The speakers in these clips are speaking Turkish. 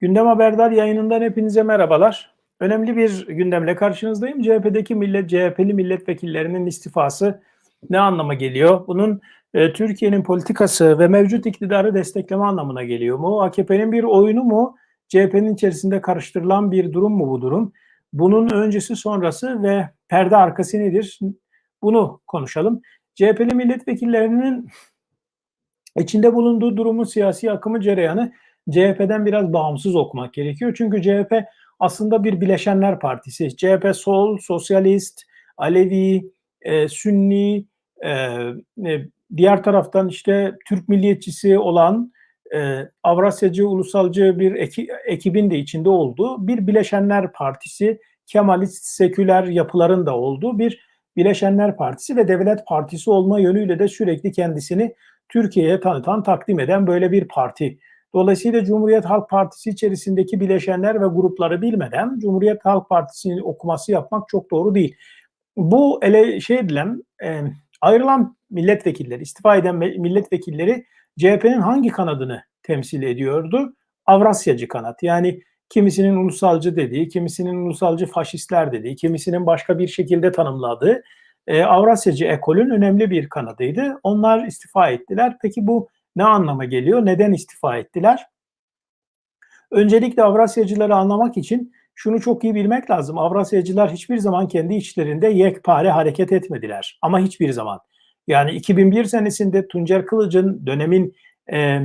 Gündem Haberdar yayınından hepinize merhabalar. Önemli bir gündemle karşınızdayım. CHP'deki millet, CHP'li milletvekillerinin istifası ne anlama geliyor? Bunun e, Türkiye'nin politikası ve mevcut iktidarı destekleme anlamına geliyor mu? AKP'nin bir oyunu mu? CHP'nin içerisinde karıştırılan bir durum mu bu durum? Bunun öncesi sonrası ve perde arkası nedir? Bunu konuşalım. CHP'li milletvekillerinin içinde bulunduğu durumun siyasi akımı cereyanı CHP'den biraz bağımsız okumak gerekiyor. Çünkü CHP aslında bir bileşenler partisi. CHP sol, sosyalist, Alevi, e, Sünni, e, e, diğer taraftan işte Türk milliyetçisi olan e, Avrasyacı, ulusalcı bir eki, ekibin de içinde olduğu bir bileşenler partisi, Kemalist, seküler yapıların da olduğu bir bileşenler partisi ve devlet partisi olma yönüyle de sürekli kendisini Türkiye'ye tanıtan, takdim eden böyle bir parti. Dolayısıyla Cumhuriyet Halk Partisi içerisindeki bileşenler ve grupları bilmeden Cumhuriyet Halk Partisi'nin okuması yapmak çok doğru değil. Bu ele şey edilen e, ayrılan milletvekilleri, istifa eden milletvekilleri CHP'nin hangi kanadını temsil ediyordu? Avrasyacı kanat. Yani kimisinin ulusalcı dediği, kimisinin ulusalcı faşistler dediği, kimisinin başka bir şekilde tanımladığı e, Avrasyacı ekolün önemli bir kanadıydı. Onlar istifa ettiler. Peki bu ne anlama geliyor? Neden istifa ettiler? Öncelikle Avrasyacıları anlamak için şunu çok iyi bilmek lazım. Avrasyacılar hiçbir zaman kendi içlerinde yekpare hareket etmediler. Ama hiçbir zaman. Yani 2001 senesinde Tuncer Kılıç'ın dönemin e,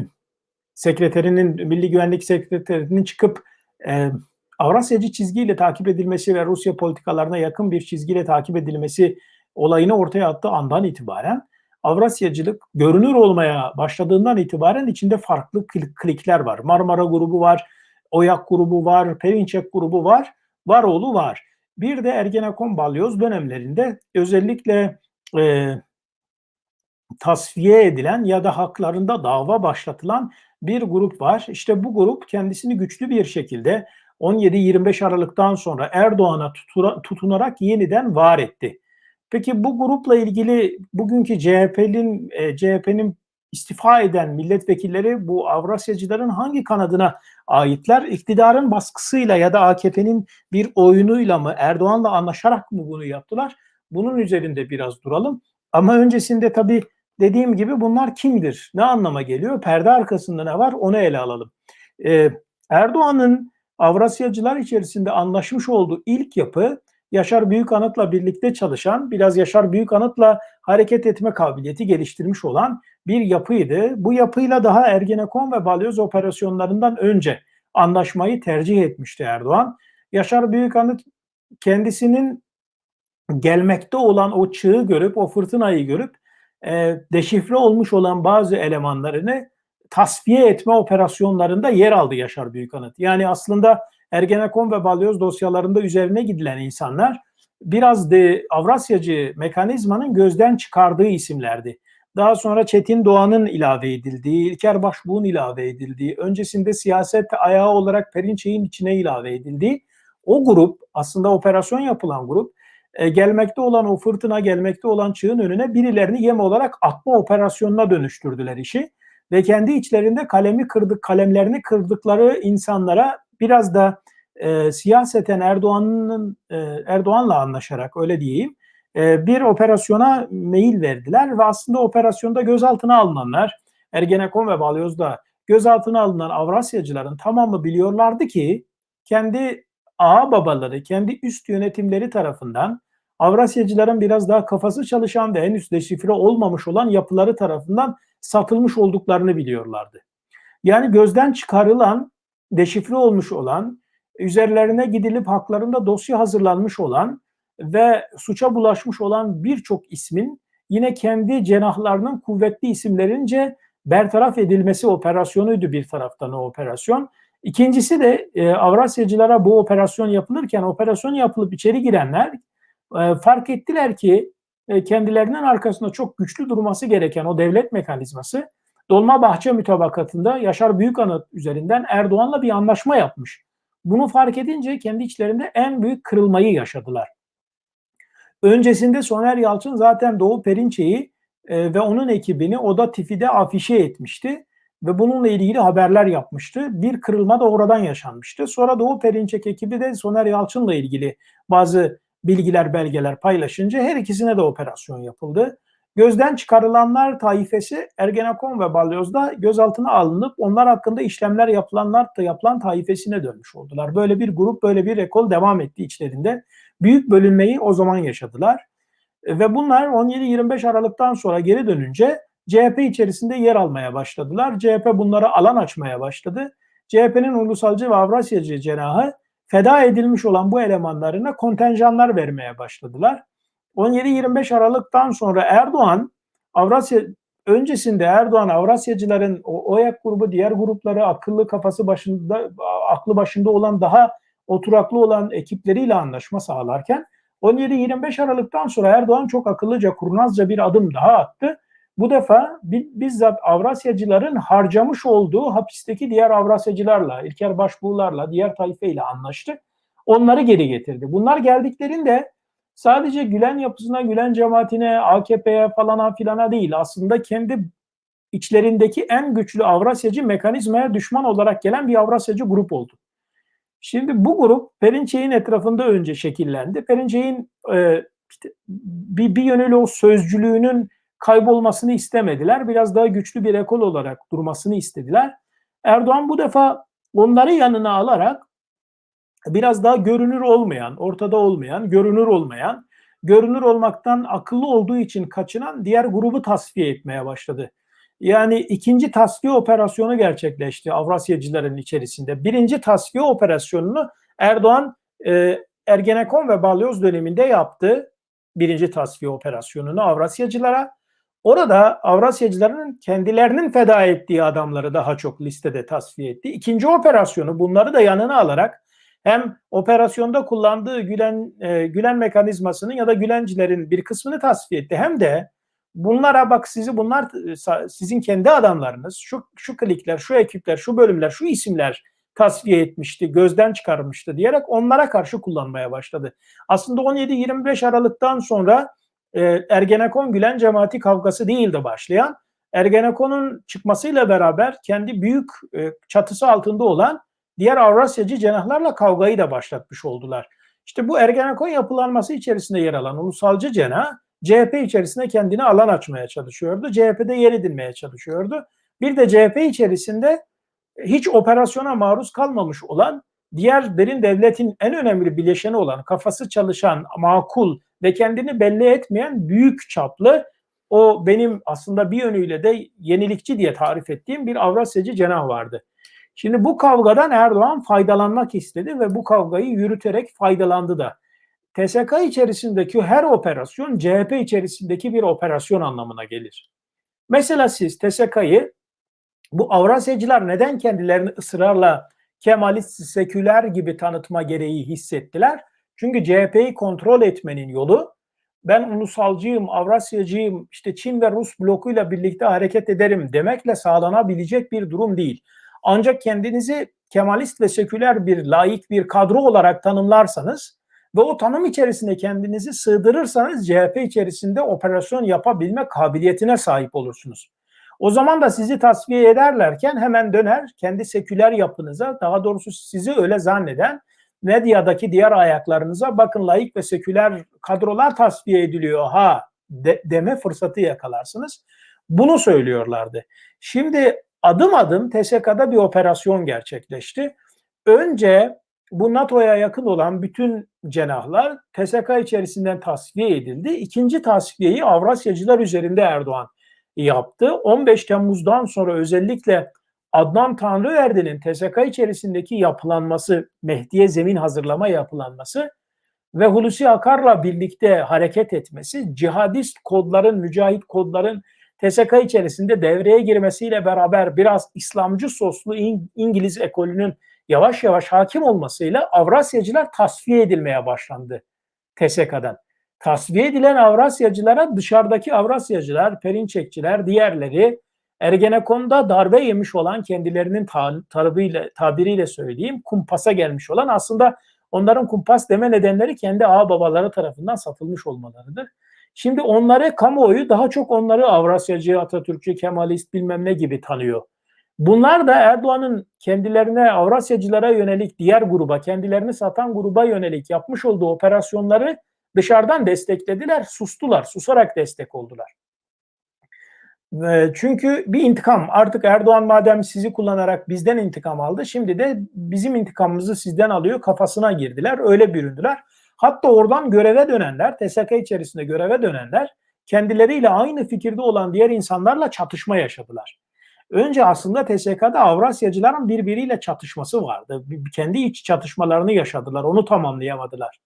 sekreterinin, Milli Güvenlik Sekreterinin çıkıp e, Avrasyacı çizgiyle takip edilmesi ve Rusya politikalarına yakın bir çizgiyle takip edilmesi olayını ortaya attığı andan itibaren Avrasyacılık görünür olmaya başladığından itibaren içinde farklı klikler var. Marmara grubu var, Oyak grubu var, Perinçek grubu var, Varoğlu var. Bir de Ergenekon balyoz dönemlerinde özellikle e, tasfiye edilen ya da haklarında dava başlatılan bir grup var. İşte bu grup kendisini güçlü bir şekilde 17-25 Aralık'tan sonra Erdoğan'a tutunarak yeniden var etti. Peki bu grupla ilgili bugünkü CHP'nin e, CHP'nin istifa eden milletvekilleri bu Avrasyacıların hangi kanadına aitler? İktidarın baskısıyla ya da AKP'nin bir oyunuyla mı Erdoğan'la anlaşarak mı bunu yaptılar? Bunun üzerinde biraz duralım. Ama öncesinde tabii dediğim gibi bunlar kimdir? Ne anlama geliyor? Perde arkasında ne var? Onu ele alalım. Ee, Erdoğan'ın Avrasyacılar içerisinde anlaşmış olduğu ilk yapı Yaşar Büyükanıt'la birlikte çalışan, biraz Yaşar Büyükanıt'la hareket etme kabiliyeti geliştirmiş olan bir yapıydı. Bu yapıyla daha Ergenekon ve Balyoz operasyonlarından önce anlaşmayı tercih etmişti Erdoğan. Yaşar Büyükanıt kendisinin gelmekte olan o çığı görüp, o fırtınayı görüp e, deşifre olmuş olan bazı elemanlarını tasfiye etme operasyonlarında yer aldı Yaşar Büyükanıt. Yani aslında Ergenekon ve Balyoz dosyalarında üzerine gidilen insanlar biraz de Avrasyacı mekanizmanın gözden çıkardığı isimlerdi. Daha sonra Çetin Doğan'ın ilave edildiği, İlker Başbuğ'un ilave edildiği, öncesinde siyaset ayağı olarak Perinçek'in içine ilave edildiği o grup aslında operasyon yapılan grup e, gelmekte olan o fırtına gelmekte olan çığın önüne birilerini yem olarak atma operasyonuna dönüştürdüler işi ve kendi içlerinde kalemi kırdık kalemlerini kırdıkları insanlara biraz da e, siyaseten Erdoğan'ın e, Erdoğan'la anlaşarak öyle diyeyim e, bir operasyona meyil verdiler ve aslında operasyonda gözaltına alınanlar Ergenekon ve Balyoz'da gözaltına alınan Avrasyacıların tamamı biliyorlardı ki kendi ağa babaları, kendi üst yönetimleri tarafından Avrasyacıların biraz daha kafası çalışan ve henüz deşifre olmamış olan yapıları tarafından satılmış olduklarını biliyorlardı. Yani gözden çıkarılan deşifre olmuş olan, üzerlerine gidilip haklarında dosya hazırlanmış olan ve suça bulaşmış olan birçok ismin yine kendi cenahlarının kuvvetli isimlerince bertaraf edilmesi operasyonuydu bir taraftan o operasyon. İkincisi de e, Avrasyacılara bu operasyon yapılırken operasyon yapılıp içeri girenler e, fark ettiler ki e, kendilerinin arkasında çok güçlü durması gereken o devlet mekanizması Dolmabahçe mütabakatında Yaşar Büyükanıt üzerinden Erdoğan'la bir anlaşma yapmış. Bunu fark edince kendi içlerinde en büyük kırılmayı yaşadılar. Öncesinde Soner Yalçın zaten Doğu Perinçek'i e, ve onun ekibini Oda TİFİ'de afişe etmişti. ve bununla ilgili haberler yapmıştı. Bir kırılma da oradan yaşanmıştı. Sonra Doğu Perinçek ekibi de Soner Yalçın'la ilgili bazı bilgiler, belgeler paylaşınca her ikisine de operasyon yapıldı. Gözden çıkarılanlar taifesi Ergenekon ve Balyoz'da gözaltına alınıp onlar hakkında işlemler yapılanlar da yapılan taifesine dönmüş oldular. Böyle bir grup, böyle bir ekol devam etti içlerinde. Büyük bölünmeyi o zaman yaşadılar. Ve bunlar 17-25 Aralık'tan sonra geri dönünce CHP içerisinde yer almaya başladılar. CHP bunlara alan açmaya başladı. CHP'nin ulusalcı ve Avrasyacı cenahı feda edilmiş olan bu elemanlarına kontenjanlar vermeye başladılar. 17-25 Aralık'tan sonra Erdoğan Avrasya öncesinde Erdoğan Avrasyacıların o OYAK grubu diğer grupları akıllı kafası başında aklı başında olan daha oturaklı olan ekipleriyle anlaşma sağlarken 17-25 Aralık'tan sonra Erdoğan çok akıllıca kurnazca bir adım daha attı. Bu defa bizzat Avrasyacıların harcamış olduğu hapisteki diğer Avrasyacılarla, İlker Başbuğlarla, diğer tayfeyle anlaştı. Onları geri getirdi. Bunlar geldiklerinde sadece Gülen yapısına, Gülen cemaatine, AKP'ye falana filana değil aslında kendi içlerindeki en güçlü Avrasyacı mekanizmaya düşman olarak gelen bir Avrasyacı grup oldu. Şimdi bu grup Perinçek'in etrafında önce şekillendi. Perinçek'in e, bir, bir yönüyle o sözcülüğünün kaybolmasını istemediler. Biraz daha güçlü bir ekol olarak durmasını istediler. Erdoğan bu defa onları yanına alarak biraz daha görünür olmayan, ortada olmayan, görünür olmayan, görünür olmaktan akıllı olduğu için kaçınan diğer grubu tasfiye etmeye başladı. Yani ikinci tasfiye operasyonu gerçekleşti Avrasyacıların içerisinde. Birinci tasfiye operasyonunu Erdoğan e, Ergenekon ve Balyoz döneminde yaptı. Birinci tasfiye operasyonunu Avrasyacılara. Orada Avrasyacıların kendilerinin feda ettiği adamları daha çok listede tasfiye etti. İkinci operasyonu bunları da yanına alarak hem operasyonda kullandığı Gülen e, Gülen mekanizmasının ya da Gülencilerin bir kısmını tasfiye etti hem de bunlara bak sizi bunlar sizin kendi adamlarınız şu şu klikler, şu ekipler, şu bölümler, şu isimler tasfiye etmişti, gözden çıkarmıştı diyerek onlara karşı kullanmaya başladı. Aslında 17-25 Aralık'tan sonra e, Ergenekon Gülen cemaati kavgası değildi başlayan. Ergenekon'un çıkmasıyla beraber kendi büyük e, çatısı altında olan diğer Avrasyacı cenahlarla kavgayı da başlatmış oldular. İşte bu Ergenekon yapılanması içerisinde yer alan ulusalcı cenah CHP içerisinde kendine alan açmaya çalışıyordu. CHP'de yer edinmeye çalışıyordu. Bir de CHP içerisinde hiç operasyona maruz kalmamış olan diğer derin devletin en önemli bileşeni olan kafası çalışan makul ve kendini belli etmeyen büyük çaplı o benim aslında bir yönüyle de yenilikçi diye tarif ettiğim bir Avrasyacı cenah vardı. Şimdi bu kavgadan Erdoğan faydalanmak istedi ve bu kavgayı yürüterek faydalandı da. TSK içerisindeki her operasyon CHP içerisindeki bir operasyon anlamına gelir. Mesela siz TSK'yı bu Avrasyacılar neden kendilerini ısrarla Kemalist, seküler gibi tanıtma gereği hissettiler? Çünkü CHP'yi kontrol etmenin yolu ben ulusalcıyım, Avrasyacıyım, işte Çin ve Rus blokuyla birlikte hareket ederim demekle sağlanabilecek bir durum değil. Ancak kendinizi Kemalist ve seküler bir layık bir kadro olarak tanımlarsanız ve o tanım içerisinde kendinizi sığdırırsanız CHP içerisinde operasyon yapabilme kabiliyetine sahip olursunuz. O zaman da sizi tasfiye ederlerken hemen döner kendi seküler yapınıza daha doğrusu sizi öyle zanneden medyadaki diğer ayaklarınıza bakın layık ve seküler kadrolar tasfiye ediliyor ha de, deme fırsatı yakalarsınız. Bunu söylüyorlardı. Şimdi adım adım TSK'da bir operasyon gerçekleşti. Önce bu NATO'ya yakın olan bütün cenahlar TSK içerisinden tasfiye edildi. İkinci tasfiyeyi Avrasyacılar üzerinde Erdoğan yaptı. 15 Temmuz'dan sonra özellikle Adnan Tanrıverdi'nin TSK içerisindeki yapılanması, Mehdi'ye zemin hazırlama yapılanması ve Hulusi Akar'la birlikte hareket etmesi, cihadist kodların, mücahit kodların TSK içerisinde devreye girmesiyle beraber biraz İslamcı soslu İngiliz ekolünün yavaş yavaş hakim olmasıyla Avrasyacılar tasfiye edilmeye başlandı TSK'dan. Tasfiye edilen Avrasyacılara dışarıdaki Avrasyacılar, Perinçekçiler, diğerleri Ergenekon'da darbe yemiş olan kendilerinin tabiriyle, tabiriyle söyleyeyim kumpasa gelmiş olan aslında onların kumpas deme nedenleri kendi ağ babaları tarafından satılmış olmalarıdır. Şimdi onları kamuoyu daha çok onları Avrasyacı, Atatürkçü, Kemalist bilmem ne gibi tanıyor. Bunlar da Erdoğan'ın kendilerine Avrasyacılara yönelik diğer gruba, kendilerini satan gruba yönelik yapmış olduğu operasyonları dışarıdan desteklediler, sustular, susarak destek oldular. Çünkü bir intikam artık Erdoğan madem sizi kullanarak bizden intikam aldı şimdi de bizim intikamımızı sizden alıyor kafasına girdiler öyle büründüler. Hatta oradan göreve dönenler TSK içerisinde göreve dönenler kendileriyle aynı fikirde olan diğer insanlarla çatışma yaşadılar. Önce aslında TSK'da Avrasyacıların birbiriyle çatışması vardı. Kendi iç çatışmalarını yaşadılar. Onu tamamlayamadılar.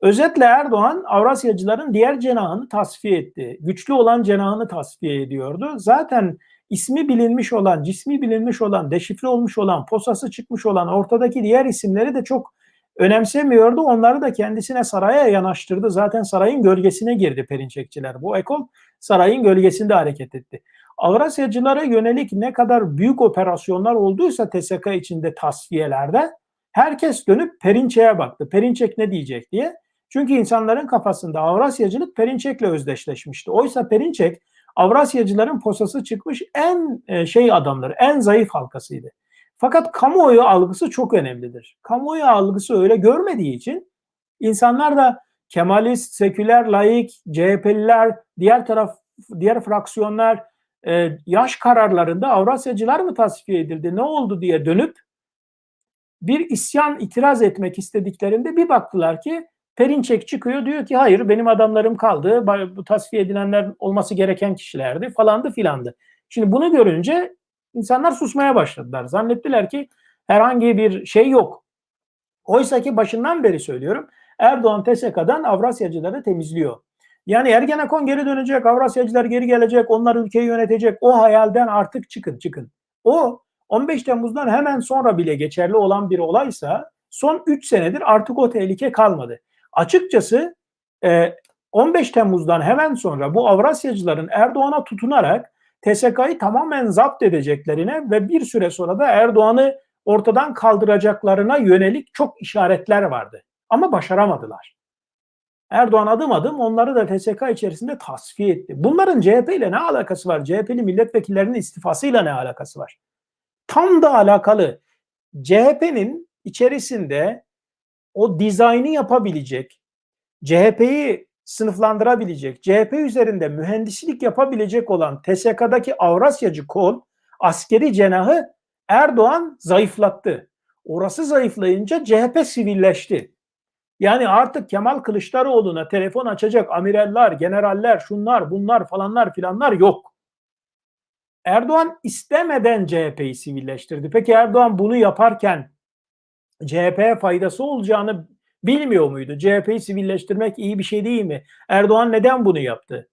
Özetle Erdoğan Avrasyacıların diğer cenahını tasfiye etti. Güçlü olan cenahını tasfiye ediyordu. Zaten ismi bilinmiş olan, cismi bilinmiş olan, deşifre olmuş olan, posası çıkmış olan ortadaki diğer isimleri de çok önemsemiyordu. Onları da kendisine saraya yanaştırdı. Zaten sarayın gölgesine girdi Perinçekçiler. Bu ekol sarayın gölgesinde hareket etti. Avrasyacılara yönelik ne kadar büyük operasyonlar olduysa TSK içinde tasfiyelerde herkes dönüp Perinçek'e baktı. Perinçek ne diyecek diye. Çünkü insanların kafasında Avrasyacılık Perinçek'le özdeşleşmişti. Oysa Perinçek Avrasyacıların posası çıkmış en e, şey adamları, en zayıf halkasıydı. Fakat kamuoyu algısı çok önemlidir. Kamuoyu algısı öyle görmediği için insanlar da Kemalist, seküler, laik, CHP'liler, diğer taraf diğer fraksiyonlar e, yaş kararlarında Avrasyacılar mı tasfiye edildi, ne oldu diye dönüp bir isyan itiraz etmek istediklerinde bir baktılar ki Perinçek çıkıyor diyor ki hayır benim adamlarım kaldı. Bu tasfiye edilenler olması gereken kişilerdi falandı filandı. Şimdi bunu görünce insanlar susmaya başladılar. Zannettiler ki herhangi bir şey yok. Oysa ki başından beri söylüyorum Erdoğan TSK'dan Avrasyacıları temizliyor. Yani Ergenekon geri dönecek, Avrasyacılar geri gelecek, onlar ülkeyi yönetecek. O hayalden artık çıkın çıkın. O 15 Temmuz'dan hemen sonra bile geçerli olan bir olaysa son 3 senedir artık o tehlike kalmadı. Açıkçası 15 e, Temmuz'dan hemen sonra bu Avrasyacıların Erdoğan'a tutunarak TSK'yı tamamen zapt edeceklerine ve bir süre sonra da Erdoğan'ı ortadan kaldıracaklarına yönelik çok işaretler vardı. Ama başaramadılar. Erdoğan adım adım onları da TSK içerisinde tasfiye etti. Bunların CHP ile ne alakası var? CHP'li milletvekillerinin istifasıyla ne alakası var? Tam da alakalı. CHP'nin içerisinde o dizaynı yapabilecek, CHP'yi sınıflandırabilecek, CHP üzerinde mühendislik yapabilecek olan TSK'daki Avrasyacı kol askeri cenahı Erdoğan zayıflattı. Orası zayıflayınca CHP sivilleşti. Yani artık Kemal Kılıçdaroğlu'na telefon açacak amiraller, generaller, şunlar, bunlar falanlar filanlar yok. Erdoğan istemeden CHP'yi sivilleştirdi. Peki Erdoğan bunu yaparken CHP'ye faydası olacağını bilmiyor muydu? CHP'yi sivilleştirmek iyi bir şey değil mi? Erdoğan neden bunu yaptı?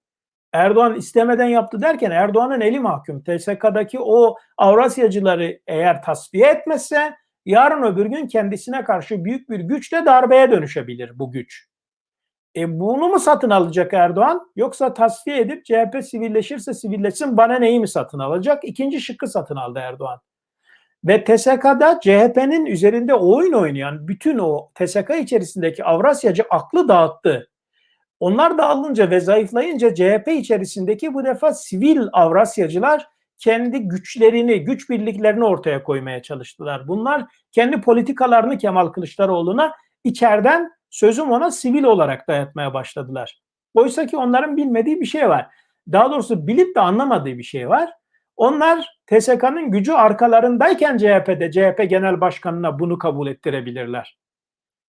Erdoğan istemeden yaptı derken Erdoğan'ın eli mahkum. TSK'daki o Avrasyacıları eğer tasfiye etmezse yarın öbür gün kendisine karşı büyük bir güçle darbeye dönüşebilir bu güç. E bunu mu satın alacak Erdoğan? Yoksa tasfiye edip CHP sivilleşirse sivilleşsin bana neyi mi satın alacak? İkinci şıkkı satın aldı Erdoğan. Ve TSK'da CHP'nin üzerinde oyun oynayan bütün o TSK içerisindeki Avrasyacı aklı dağıttı. Onlar da alınca ve zayıflayınca CHP içerisindeki bu defa sivil Avrasyacılar kendi güçlerini, güç birliklerini ortaya koymaya çalıştılar. Bunlar kendi politikalarını Kemal Kılıçdaroğlu'na içeriden sözüm ona sivil olarak dayatmaya başladılar. Oysa ki onların bilmediği bir şey var. Daha doğrusu bilip de anlamadığı bir şey var. Onlar TSK'nın gücü arkalarındayken CHP'de CHP Genel Başkanı'na bunu kabul ettirebilirler.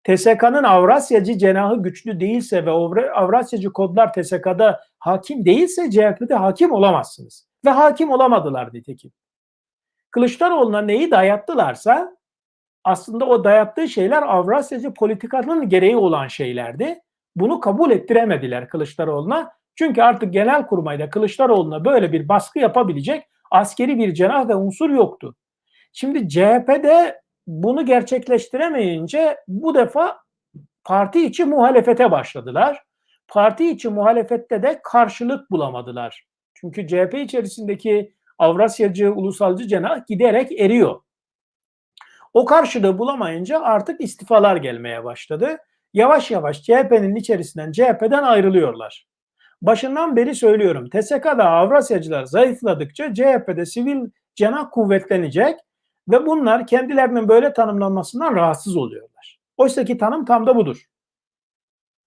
TSK'nın Avrasyacı cenahı güçlü değilse ve Avrasyacı kodlar TSK'da hakim değilse CHP'de hakim olamazsınız. Ve hakim olamadılar nitekim. Kılıçdaroğlu'na neyi dayattılarsa aslında o dayattığı şeyler Avrasyacı politikanın gereği olan şeylerdi. Bunu kabul ettiremediler Kılıçdaroğlu'na. Çünkü artık genel kurmayda Kılıçdaroğlu'na böyle bir baskı yapabilecek askeri bir cenah ve unsur yoktu. Şimdi CHP'de bunu gerçekleştiremeyince bu defa parti içi muhalefete başladılar. Parti içi muhalefette de karşılık bulamadılar. Çünkü CHP içerisindeki Avrasyacı, ulusalcı cenah giderek eriyor. O karşılığı bulamayınca artık istifalar gelmeye başladı. Yavaş yavaş CHP'nin içerisinden CHP'den ayrılıyorlar başından beri söylüyorum. TSK'da Avrasyacılar zayıfladıkça CHP'de sivil cenah kuvvetlenecek ve bunlar kendilerinin böyle tanımlanmasından rahatsız oluyorlar. Oysa ki tanım tam da budur.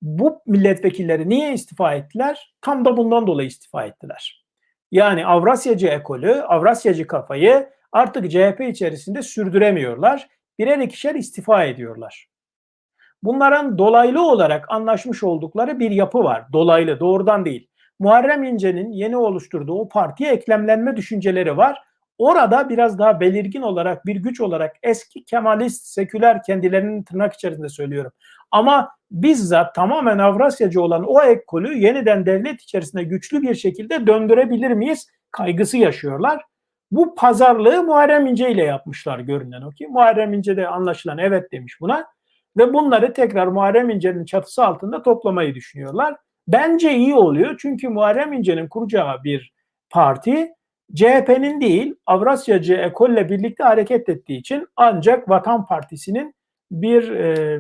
Bu milletvekilleri niye istifa ettiler? Tam da bundan dolayı istifa ettiler. Yani Avrasyacı ekolü, Avrasyacı kafayı artık CHP içerisinde sürdüremiyorlar. Birer ikişer istifa ediyorlar. Bunların dolaylı olarak anlaşmış oldukları bir yapı var. Dolaylı, doğrudan değil. Muharrem İnce'nin yeni oluşturduğu o partiye eklemlenme düşünceleri var. Orada biraz daha belirgin olarak bir güç olarak eski Kemalist, seküler kendilerinin tırnak içerisinde söylüyorum. Ama bizzat tamamen Avrasyacı olan o ekolü yeniden devlet içerisinde güçlü bir şekilde döndürebilir miyiz kaygısı yaşıyorlar. Bu pazarlığı Muharrem İnce ile yapmışlar görünen o ki. Muharrem İnce de anlaşılan evet demiş buna. Ve bunları tekrar Muharrem İnce'nin çatısı altında toplamayı düşünüyorlar. Bence iyi oluyor çünkü Muharrem İnce'nin kuracağı bir parti CHP'nin değil Avrasyacı ekolle birlikte hareket ettiği için ancak Vatan Partisi'nin bir e,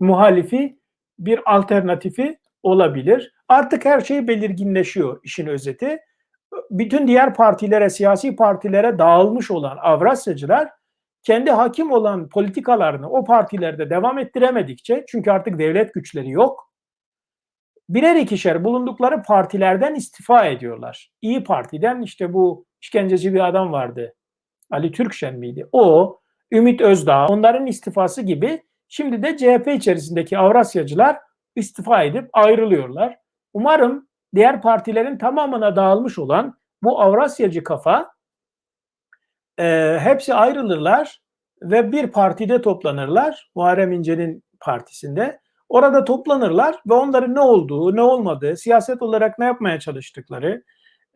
muhalifi, bir alternatifi olabilir. Artık her şey belirginleşiyor işin özeti. Bütün diğer partilere, siyasi partilere dağılmış olan Avrasyacılar kendi hakim olan politikalarını o partilerde devam ettiremedikçe çünkü artık devlet güçleri yok. Birer ikişer bulundukları partilerden istifa ediyorlar. İyi Parti'den işte bu işkenceci bir adam vardı. Ali Türkşen miydi? O, Ümit Özdağ, onların istifası gibi şimdi de CHP içerisindeki Avrasyacılar istifa edip ayrılıyorlar. Umarım diğer partilerin tamamına dağılmış olan bu Avrasyacı kafa e, hepsi ayrılırlar ve bir partide toplanırlar. Muharrem İnce'nin partisinde. Orada toplanırlar ve onların ne olduğu, ne olmadığı, siyaset olarak ne yapmaya çalıştıkları,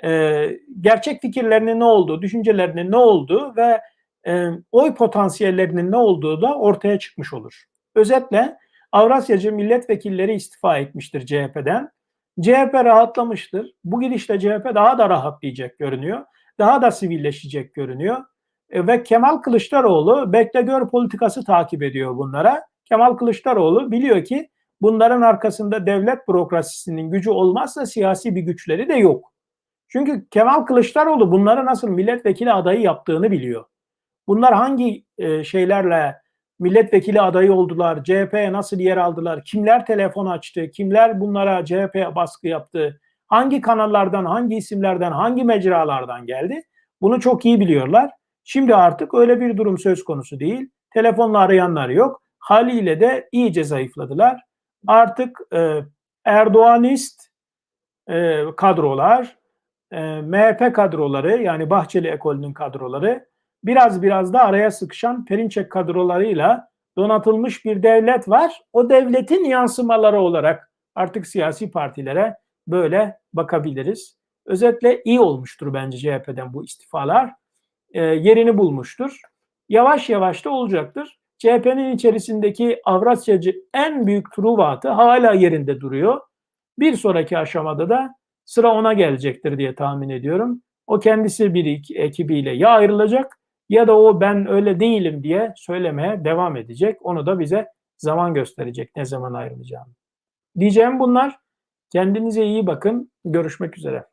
e, gerçek fikirlerinin ne olduğu, düşüncelerinin ne olduğu ve e, oy potansiyellerinin ne olduğu da ortaya çıkmış olur. Özetle Avrasyacı milletvekilleri istifa etmiştir CHP'den. CHP rahatlamıştır. Bu gidişle CHP daha da rahatlayacak görünüyor. Daha da sivilleşecek görünüyor. E, ve Kemal Kılıçdaroğlu bekle gör politikası takip ediyor bunlara. Kemal Kılıçdaroğlu biliyor ki bunların arkasında devlet bürokrasisinin gücü olmazsa siyasi bir güçleri de yok. Çünkü Kemal Kılıçdaroğlu bunları nasıl milletvekili adayı yaptığını biliyor. Bunlar hangi e, şeylerle milletvekili adayı oldular, CHP'ye nasıl yer aldılar, kimler telefon açtı, kimler bunlara CHP'ye baskı yaptı, hangi kanallardan, hangi isimlerden, hangi mecralardan geldi bunu çok iyi biliyorlar. Şimdi artık öyle bir durum söz konusu değil. Telefonla arayanlar yok. Haliyle de iyice zayıfladılar. Artık e, Erdoğanist e, kadrolar, e, MHP kadroları yani Bahçeli ekolünün kadroları biraz biraz da araya sıkışan Perinçek kadrolarıyla donatılmış bir devlet var. O devletin yansımaları olarak artık siyasi partilere böyle bakabiliriz. Özetle iyi olmuştur bence CHP'den bu istifalar. E, yerini bulmuştur. Yavaş yavaş da olacaktır. CHP'nin içerisindeki Avrasyacı en büyük truvatı hala yerinde duruyor. Bir sonraki aşamada da sıra ona gelecektir diye tahmin ediyorum. O kendisi bir ekibiyle ya ayrılacak ya da o ben öyle değilim diye söylemeye devam edecek. Onu da bize zaman gösterecek ne zaman ayrılacağını. Diyeceğim bunlar. Kendinize iyi bakın. Görüşmek üzere.